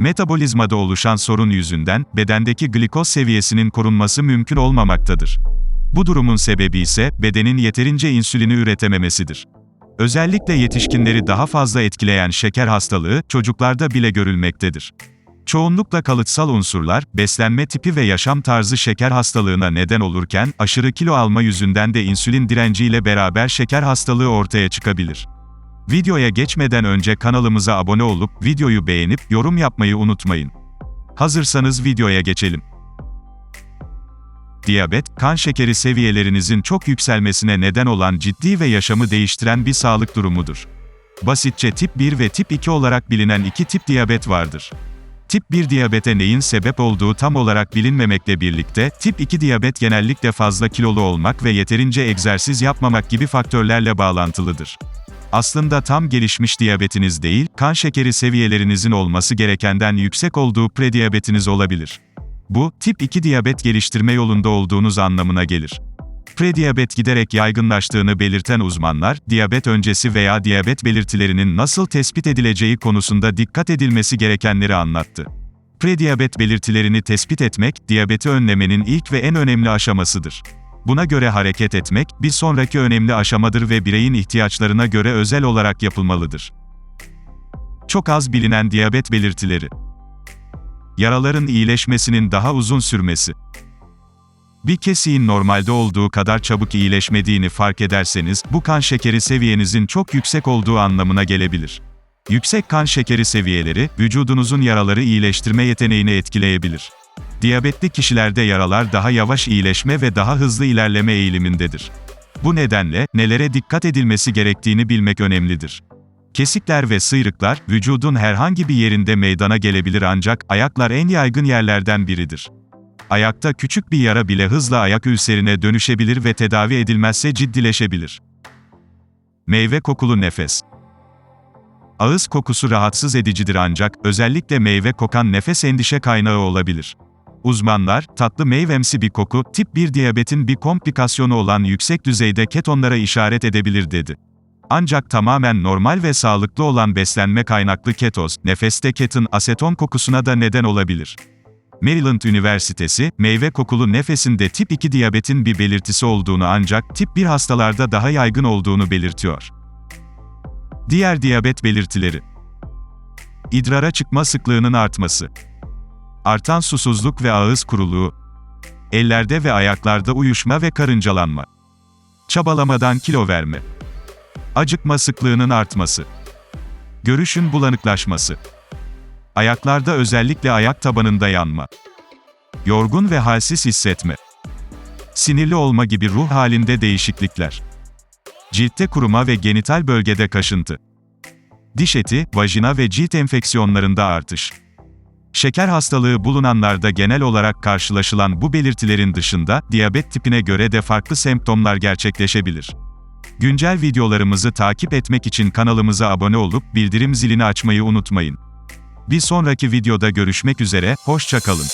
Metabolizmada oluşan sorun yüzünden bedendeki glikoz seviyesinin korunması mümkün olmamaktadır. Bu durumun sebebi ise bedenin yeterince insülini üretememesidir. Özellikle yetişkinleri daha fazla etkileyen şeker hastalığı çocuklarda bile görülmektedir. Çoğunlukla kalıtsal unsurlar, beslenme tipi ve yaşam tarzı şeker hastalığına neden olurken, aşırı kilo alma yüzünden de insülin direnciyle beraber şeker hastalığı ortaya çıkabilir. Videoya geçmeden önce kanalımıza abone olup, videoyu beğenip, yorum yapmayı unutmayın. Hazırsanız videoya geçelim. Diyabet, kan şekeri seviyelerinizin çok yükselmesine neden olan ciddi ve yaşamı değiştiren bir sağlık durumudur. Basitçe tip 1 ve tip 2 olarak bilinen iki tip diyabet vardır. Tip 1 diyabete neyin sebep olduğu tam olarak bilinmemekle birlikte, tip 2 diyabet genellikle fazla kilolu olmak ve yeterince egzersiz yapmamak gibi faktörlerle bağlantılıdır. Aslında tam gelişmiş diyabetiniz değil, kan şekeri seviyelerinizin olması gerekenden yüksek olduğu prediyabetiniz olabilir. Bu, tip 2 diyabet geliştirme yolunda olduğunuz anlamına gelir. Prediyabet giderek yaygınlaştığını belirten uzmanlar, diyabet öncesi veya diyabet belirtilerinin nasıl tespit edileceği konusunda dikkat edilmesi gerekenleri anlattı. Prediyabet belirtilerini tespit etmek, diyabeti önlemenin ilk ve en önemli aşamasıdır. Buna göre hareket etmek, bir sonraki önemli aşamadır ve bireyin ihtiyaçlarına göre özel olarak yapılmalıdır. Çok az bilinen diyabet belirtileri. Yaraların iyileşmesinin daha uzun sürmesi. Bir kesiğin normalde olduğu kadar çabuk iyileşmediğini fark ederseniz, bu kan şekeri seviyenizin çok yüksek olduğu anlamına gelebilir. Yüksek kan şekeri seviyeleri, vücudunuzun yaraları iyileştirme yeteneğini etkileyebilir. Diyabetli kişilerde yaralar daha yavaş iyileşme ve daha hızlı ilerleme eğilimindedir. Bu nedenle, nelere dikkat edilmesi gerektiğini bilmek önemlidir. Kesikler ve sıyrıklar, vücudun herhangi bir yerinde meydana gelebilir ancak, ayaklar en yaygın yerlerden biridir. Ayakta küçük bir yara bile hızla ayak ülserine dönüşebilir ve tedavi edilmezse ciddileşebilir. Meyve kokulu nefes. Ağız kokusu rahatsız edicidir ancak, özellikle meyve kokan nefes endişe kaynağı olabilir. Uzmanlar, tatlı meyvemsi bir koku, tip 1 diyabetin bir komplikasyonu olan yüksek düzeyde ketonlara işaret edebilir dedi. Ancak tamamen normal ve sağlıklı olan beslenme kaynaklı ketoz, nefeste ketin aseton kokusuna da neden olabilir. Maryland Üniversitesi, meyve kokulu nefesinde tip 2 diyabetin bir belirtisi olduğunu ancak tip 1 hastalarda daha yaygın olduğunu belirtiyor. Diğer diyabet belirtileri İdrara çıkma sıklığının artması Artan susuzluk ve ağız kuruluğu Ellerde ve ayaklarda uyuşma ve karıncalanma Çabalamadan kilo verme Acıkma sıklığının artması Görüşün bulanıklaşması Ayaklarda özellikle ayak tabanında yanma. Yorgun ve halsiz hissetme. Sinirli olma gibi ruh halinde değişiklikler. Ciltte kuruma ve genital bölgede kaşıntı. Diş eti, vajina ve cilt enfeksiyonlarında artış. Şeker hastalığı bulunanlarda genel olarak karşılaşılan bu belirtilerin dışında, diyabet tipine göre de farklı semptomlar gerçekleşebilir. Güncel videolarımızı takip etmek için kanalımıza abone olup bildirim zilini açmayı unutmayın. Bir sonraki videoda görüşmek üzere, hoşçakalın.